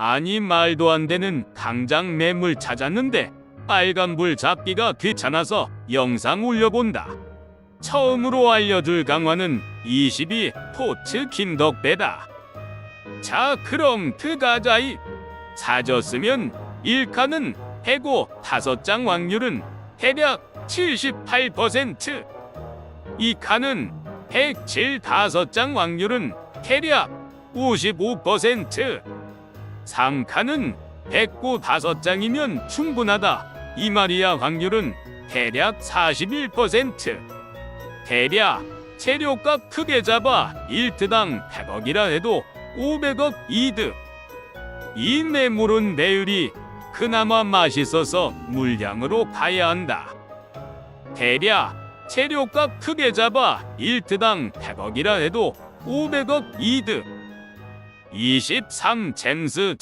아니 말도 안 되는 당장 매물 찾았는데 빨간불 잡기가 귀찮아서 영상 올려본다. 처음으로 알려줄 강화는 22 포츠 김덕배다. 자 그럼 들어가자이. 사졌으면 1칸은 105 5장 확률은 대략 78%. 2칸은 107 5장 확률은 대략 55%. 3칸은 109 5장이면 충분하다. 이 말이야 확률은 대략 41%. 대략 재료값 크게 잡아 1트당 100억이라 해도 500억 이득. 이 매물은 매율이 그나마 맛있어서 물량으로 가야 한다. 대략 재료값 크게 잡아 1트당 100억이라 해도 500억 이득. 23 잼스